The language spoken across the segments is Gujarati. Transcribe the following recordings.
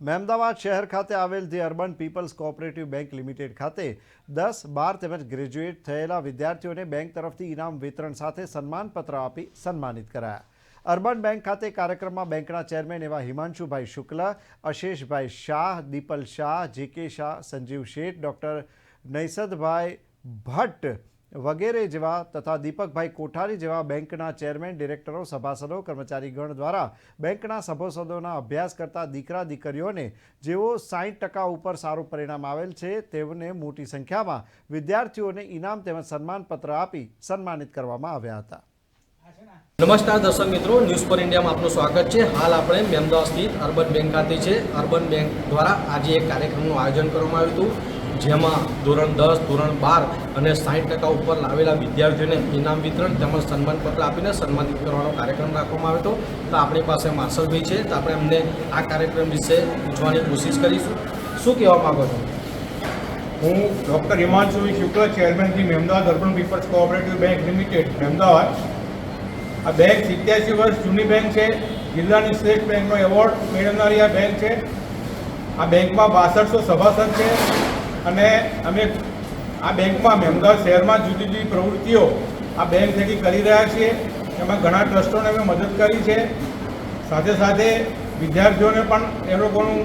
મહેમદાવાદ શહેર ખાતે આવેલ the urban people's cooperative bank limited ખાતે દસ બાર તેમજ ગ્રેજ્યુએટ થયેલા વિદ્યાર્થીઓને બેંક તરફથી ઇનામ વિતરણ સાથે સન્માનપત્ર આપી સન્માનિત કરાયા. અર્બન બેંક ખાતે કાર્યક્રમમાં બેંકના ચેરમેન એવા હિમાંશુભાઈ શુક્લ, અશેષભાઈ શાહ, દીપલ શાહ જે કે શાહ, સંજીવ શેઠ, ડૉક્ટર નૈસદભાઈ ભટ્ટ વગેરે જેવા તથા દીપકભાઈ કોઠારી જેવા બેંકના ચેરમેન, ડિરેક્ટરો, સભાસદો, કર્મચારીગણ દ્વારા બેંકના સભાસદોના અભ્યાસ કરતા દીકરા, દીકરીઓને જેઓ સાહીઠ ટકા ઉપર સારું પરિણામ આવેલ છે, તેમને મોટી સંખ્યામાં વિદ્યાર્થીઓને ઇનામ તેમજ સન્માનપત્ર આપી સન્માનિત કરવામાં આવ્યા હતા. નમસ્કાર દર્શક મિત્રો ન્યૂઝ પર ઇન્ડિયામાં આપનું સ્વાગત છે. હાલ આપણે મેમદાવાદ સ્થિત અર્બન બેંક ખાતે છે. અર્બન બેંક દ્વારા આજે એક કાર્યક્રમનું આયોજન કરવામાં આવ્યું હતું. જેમાં ધોરણ દસ, ધોરણ બાર અને સાઠ ટકા ઉપર લાવેલા વિદ્યાર્થીઓને ઇનામ વિતરણ તેમજ સન્માનપત્ર આપીને સન્માનિત કરવાનો કાર્યક્રમ રાખવામાં આવ્યો હતો. તો આપણી પાસે માર્શલભાઈ છે, તો આપણે એમને આ કાર્યક્રમ વિશે પૂછવાની કોશિશ કરીશું. શું કહેવા માગો છો? હું doctor Himanshu Shukla ચેરમેનથી Mahemdavad urban peoples cooperative bank limited Mahemdavad આ બેંક સિત્યાસી વર્ષ જૂની બેંક છે, જિલ્લાની શ્રેષ્ઠ બેંકનો એવોર્ડ મેળવનારી આ બેંક છે. આ બેંકમાં બાસઠસો સભાસદ છે. અને અમે આ બેંકમાં મહેમદાવાદ શહેરમાં જુદી જુદી પ્રવૃત્તિઓ આ બેંક થકી કરી રહ્યા છીએ. એમાં ઘણા ટ્રસ્ટોને અમે મદદ કરી છે. સાથે સાથે વિદ્યાર્થીઓને પણ એ લોકોનું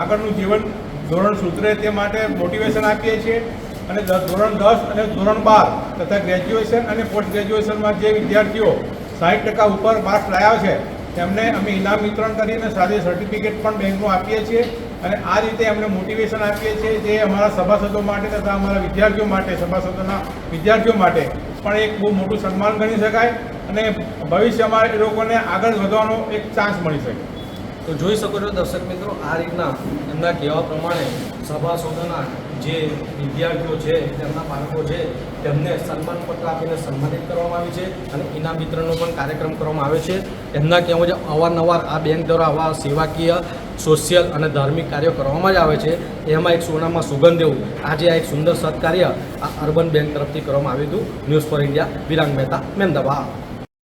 આગળનું જીવન ધોરણ સુધરે તે માટે મોટિવેશન આપીએ છીએ. અને ધોરણ દસ અને ધોરણ બાર તથા ગ્રેજ્યુએશન અને પોસ્ટ ગ્રેજ્યુએશનમાં જે વિદ્યાર્થીઓ સાઠ ટકા ઉપર માર્ક્સ લાવ્યા છે, તેમને અમે ઇનામ વિતરણ કરીને સાથે સર્ટિફિકેટ પણ બેંકનું આપીએ છીએ. અને આ રીતે એમને મોટિવેશન આપીએ છીએ જે અમારા સભાસદો માટે તથા અમારા વિદ્યાર્થીઓ માટે, સભાસદોના વિદ્યાર્થીઓ માટે પણ એક બહુ મોટું સન્માન ગણી શકાય અને ભવિષ્યમાં એ લોકોને આગળ વધવાનો એક ચાન્સ મળી શકે. તો જોઈ શકો છો દર્શક મિત્રો, આ રીતના એમના કહેવા પ્રમાણે સભાસદોના જે વિદ્યાર્થીઓ છે, તેમના બાળકો છે, તેમને સન્માનપત્ર આપીને સન્માનિત કરવામાં આવે છે અને ઇનામ વિતરણનો પણ કાર્યક્રમ કરવામાં આવે છે. એમના કહેવા મુજબ અવારનવાર આ બેંક દ્વારા આવા સેવાકીય સોશિયલ અને ધાર્મિક કાર્યો કરવામાં જ આવે છે. એમાં એક સોનામાં સુગંધ એવું. આજે આ એક સુંદર સત્કાર્ય આ અર્બન બેંક તરફથી કરવામાં આવ્યું હતું. News four India, Virang Mehta Mehmedabad